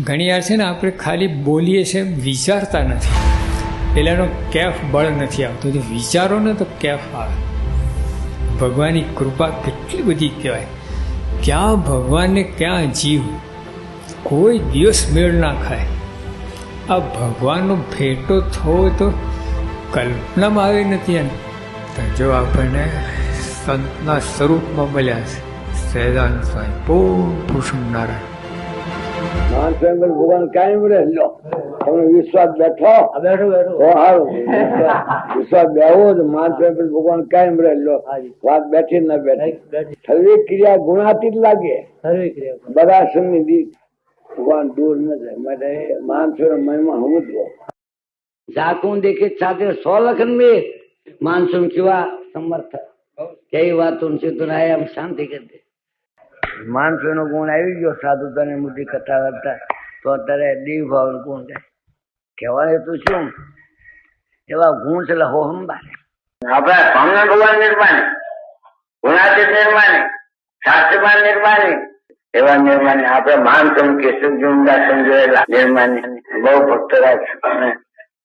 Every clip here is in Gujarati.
ઘણી વાર છે ને આપણે ખાલી બોલીએ છીએ વિચારતા નથી. પહેલાંનો કેફ બળ નથી આવતો. જો વિચારો ને તો કેફ આવે. ભગવાનની કૃપા કેટલી બધી કહેવાય. ક્યાં ભગવાનને ક્યાં જીવ? કોઈ દિવસ મેળ ના ખાય. આ ભગવાનનો ભેટો થવો તો કલ્પનામાં આવી નથી એમ. તો જો આપણને સંતના સ્વરૂપમાં મળ્યા છે સહેદાન સ્વામી, પૂર્ણ પુરુષમ નારાયણ. મહાન સ્વયં ભગવાન કાયમ રહે. લો. તમને વિશ્વાસ બેઠો? બેઠો બેઠો. સારું વિશ્વાસ બેહો તો મહાન સ્વયં ભગવાન કાયમ રહે. લો. વાત બેઠી ના બેઠી. થવી ક્રિયા ગુણાતીત લાગે. સર્વે ક્રિયા બધા સમની દીક. ભગવાન દૂર ન જાય. માટે મહાન સ્વયં મહિમા સમજવો જાતું દેખે સાથે સો લખન में માનસુન કેવા સમર્થ. કઈ વાતો તો આમ શાંતિ કરી દે. માણસો નો ગુણ આવી ગયો, સાધુતાની મોટી કથા કરતા તો અત્યારે દેવ ભાવ ગુણ ગાય કહેવાય તો શું? એવા ગુણ છે હો હંબારે આપણા સ્વામિનારાયણ ભગવાન નિર્માણી, ગુણાતીત નિર્માણી શાસ્ત્રમાન નિર્માણી, એવા નિર્માણી આપણે માનસમ કેશવજીમદા સમજાયેલા નિર્માણી બહુ ભક્તરાજ અને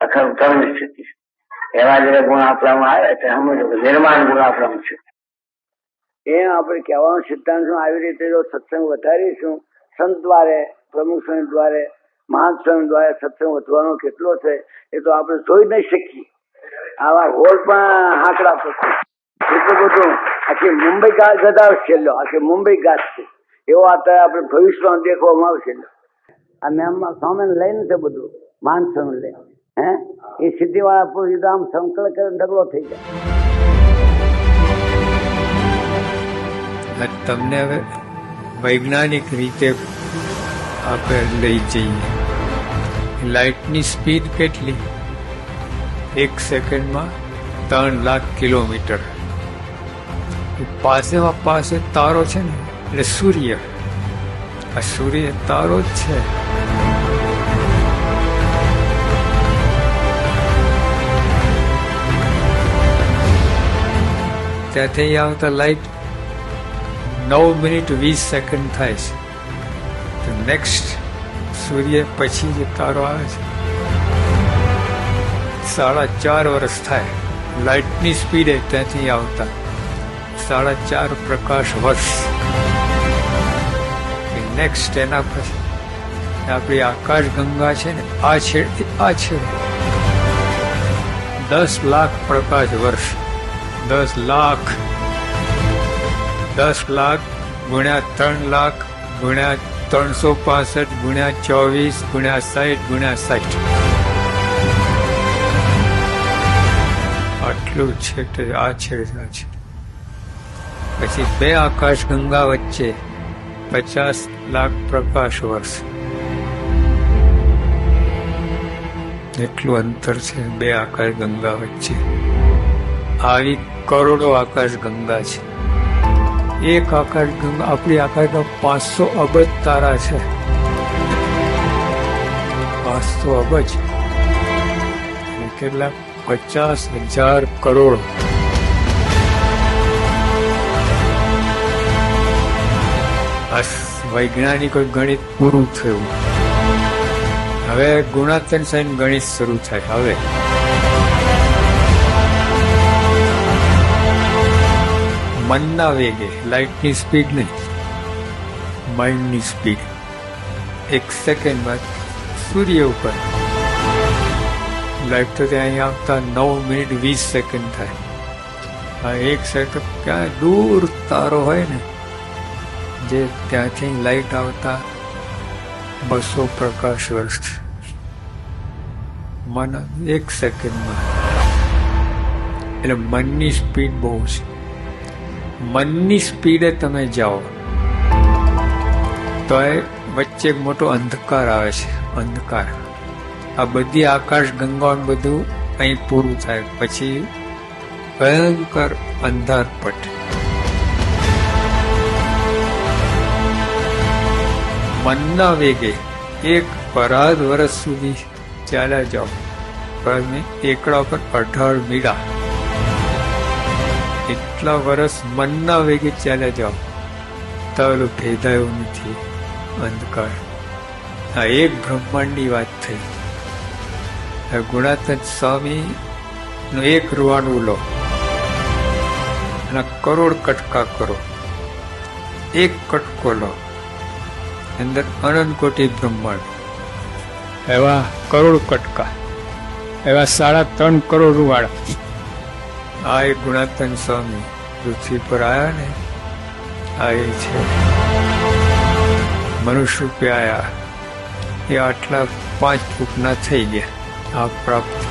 અખંડ કર્મ સ્થિતિ એવા જે ગુણ આપણામાં આવે છે. સમજો નિર્માણ ગુણ આપણામાં છે. એ આપણે કહેવાનો સિદ્ધાંત આવી રીતે જો સત્સંગ વધારીશું, સંત દ્વારે, પ્રમુખ સ્વામી દ્વારે, મહાન સ્વામી દ્વારે સત્સંગ વધવાનો કેટલો છે, એ તો આપણે જોઈ નહીં શકીએ. આવા હોલ પણ હાકડા થશે એટલું બધું આખી મુંબઈ ગાજ ગદાવ છેલ્લો, આખી મુંબઈ ગાજ છે. એવો અત્યારે આપણે ભવિષ્યમાં દેખવામાં આવશે. આ મેમમાં સ્વામીને લઈને છે બધું માન સ્વામી લઈને. હે? એ સિદ્ધિવાળા પુરુષ આમ સંકળ કરીને ઢગલો થઈ જાય. તમને હવે વૈજ્ઞાનિક રીતે આપણે લઈ જઈએ. લાઇટની સ્પીડ કેટલી? એક સેકન્ડમાં ત્રણ લાખ કિલોમીટર. પાસેમાં પાસે તારો છે ને, એટલે સૂર્ય. આ સૂર્ય તારો જ છે. ત્યાંથી આવતા લાઈટ નવ મિનિટ વીસ સેકન્ડ થાય છે તો નેક્સ્ટ સૂર્ય પછી જે તારો આવે છે સાડા ચાર વર્ષ થાય લાઇટની સ્પીડે ત્યાંથી આવતા સાડા ચાર પ્રકાશ વર્ષ નેક્સ્ટ એના પછી આપણી આકાશ ગંગા છે ને આ છેડે આ છેડે દસ લાખ પ્રકાશ વર્ષ દસ લાખ દસ લાખ ગુણ્યા ત્રણ લાખ ગુણ્યા ત્રણસો પાસઠ ગુણ્યા ચોવીસ ગુણ્યા સાઠ ગુણ્યા સાઠ આટલું છે આ છે આ છે. પછી બે આકાશ ગંગા વચ્ચે પચાસ લાખ પ્રકાશ વર્ષ. એટલું અંતર છે બે આકાશ ગંગા વચ્ચે. આવી કરોડો આકાશ ગંગા છે. એક આકાશ આપણી આકાશમાં પાંચસો અબજ તારા છે. પાંચસો અબજ? કેટલા? પચાસ હજાર કરોડ. વૈજ્ઞાનિકો ગણિત પૂરું થયું. હવે ગુણાતન સાઈન ગણિત શરૂ થાય. હવે. મનના વેગે લાઇટની સ્પીડ નહીં માઇન્ડની સ્પીડ એક સેકન્ડ બાદ સૂર્ય ઉપર. લાઇટ તો ત્યાં અહીં આવતા નવ મિનિટ વીસ સેકન્ડ થાય. આ એક સેકન્ડ ક્યાં દૂર તારો હોય ને, જે ત્યાંથી લાઇટ આવતા બસો પ્રકાશ વર્ષ. મન એક સેકન્ડમાં એટલે મનની સ્પીડ બહુ છે. મનની સ્પીડે તમે જાઓ. તો એ વચ્ચે મોટો અંધકાર આવે છે. અંધકાર. આ બધી આકાશ ગંગાઓ ને બધું અહીં પૂરું થાય. પછી ભયંકર અંધારપટ મનના વેગે એક પરાધ વર્ષ સુધી ચાલ્યા જાઓ. પરાધને એકડા પર અઢાર મીડા. એટલા વર્ષ મનના વેગે ચાલ્યા જાઓ. તો ઓલું ભેદાયું નથી. અંધકાર. આ એક બ્રહ્માંડની વાત થઈ. ગુણાતન સ્વામી નો એક રૂવાડું લો. અને કરોડ કટકા કરો. એક કટકો લો. અંદર અનંત કોટી બ્રહ્માંડ. એવા કરોડ કટકા. એવા સાડા ત્રણ કરોડ રૂવાડા. આ એક ગુણાતન સ્વામી પૃથ્વી પર આવ્યા ને, આ એ છે. મનુષ્ય રૂપે આવ્યા એ આટલા પાંચ ફૂટના થઈ ગયા. આ પ્રાપ્ત